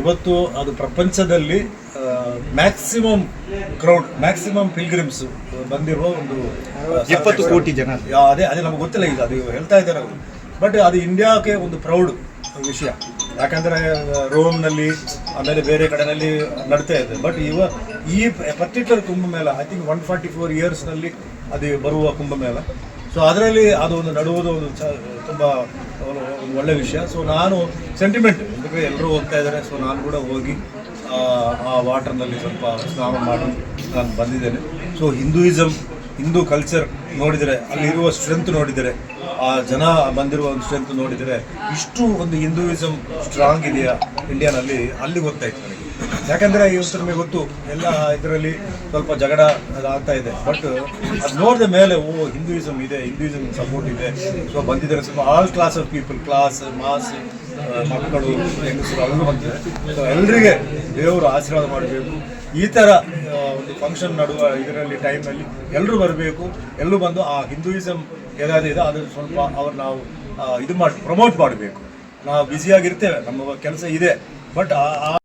ಇವತ್ತು ಅದು ಪ್ರಪಂಚದಲ್ಲಿ ಮ್ಯಾಕ್ಸಿಮಮ್ ಕ್ರೌಡ್ ಮ್ಯಾಕ್ಸಿಮಮ್ ಪಿಲ್ಗ್ರಿಮ್ಸ್ ಬಂದಿರುವ ಒಂದು ಎಪ್ಪತ್ತು ಕೋಟಿ ಜನ. ಅದೇ ಅದೇ ನಮ್ಗೆ ಗೊತ್ತಿಲ್ಲ ಈಗ ಅದು ಹೇಳ್ತಾ ಇದ್ದಾರೆ ಅವರು. ಬಟ್ ಅದು ಇಂಡಿಯಾಕ್ಕೆ ಒಂದು ಪ್ರೌಡ್ ವಿಷಯ. ಯಾಕಂದ್ರೆ ರೋಮ್ನಲ್ಲಿ ಆಮೇಲೆ ಬೇರೆ ಕಡೆನಲ್ಲಿ ನಡ್ತಾ ಇದೆ. ಬಟ್ ಇವ ಈ particular Kumbh Mela I think one forty four ಇಯರ್ಸ್ನಲ್ಲಿ ಅದು ಬರುವ ಕುಂಭಮೇಳ. ಸೊ ಅದರಲ್ಲಿ ಅದು ಒಂದು ನಡುವುದು ಒಂದು ಚ ತುಂಬ ಒಳ್ಳೆ ವಿಷಯ. ಸೊ ನಾನು ಸೆಂಟಿಮೆಂಟ್ ಅಂದರೆ ಎಲ್ಲರೂ ಹೋಗ್ತಾ ಇದ್ದಾರೆ. ಸೊ ನಾನು ಕೂಡ ಹೋಗಿ, ಆ ವಾಟರ್ನಲ್ಲಿ ಸ್ವಲ್ಪ ಸ್ನಾನ ಮಾಡಿ ನಾನು ಬಂದಿದ್ದೇನೆ. ಸೊ ಹಿಂದೂಯಿಸಮ್ ಹಿಂದೂ ಕಲ್ಚರ್ ನೋಡಿದರೆ, ಅಲ್ಲಿರುವ ಸ್ಟ್ರೆಂತ್ ನೋಡಿದರೆ, ಆ ಜನ ಬಂದಿರುವ ಒಂದು ಸ್ಟ್ರೆಂತ್ ನೋಡಿದರೆ, ಇಷ್ಟು ಒಂದು ಹಿಂದೂಯಿಸಮ್ ಸ್ಟ್ರಾಂಗ್ ಇದೆಯಾ ಇಂಡಿಯಾನಲ್ಲಿ ಅಲ್ಲಿ ಗೊತ್ತಾಯ್ತು ನನಗೆ. ಯಾಕಂದ್ರೆ ಇವತ್ತು ನಮಗೆ ಗೊತ್ತು, ಎಲ್ಲ ಇದರಲ್ಲಿ ಸ್ವಲ್ಪ ಜಗಳ ಆಗ್ತಾ ಇದೆ. ಬಟ್ ಅದು ನೋಡಿದ ಮೇಲೆ, ಓ ಹಿಂದೂಯಿಸಮ್ ಇದೆ ಹಿಂದೂಯಿಸಮ್ ಸಪೋರ್ಟ್ ಇದೆ. ಸೊ ಬಂದಿದ್ದಾರೆ ಸ್ವಲ್ಪ all class of people class mass ಮಕ್ಕಳು, ಹೆಂಗಸರು ಎಲ್ಲರೂ ಬಂದಿದ್ದಾರೆ ಸೊ ಎಲ್ಲರಿಗೆ ದೇವರು ಆಶೀರ್ವಾದ ಮಾಡಬೇಕು. ಈ ಥರ ಒಂದು ಫಂಕ್ಷನ್ ನಡುವ ಇದರಲ್ಲಿ ಟೈಮಲ್ಲಿ ಎಲ್ಲರೂ ಬರಬೇಕು ಎಲ್ಲರೂ ಬಂದು, ಆ ಹಿಂದೂಯಿಸಮ್ ಏನಾದ್ರು ಇದೆ ಅದನ್ನು ಸ್ವಲ್ಪ ಅವ್ರು ನಾವು ಇದು ಮಾಡಿ ಪ್ರಮೋಟ್ ಮಾಡಬೇಕು. ನಾವು ಬ್ಯುಸಿಯಾಗಿರ್ತೇವೆ ನಮ್ಮ ಕೆಲಸ ಇದೆ. ಬಟ್ ಆ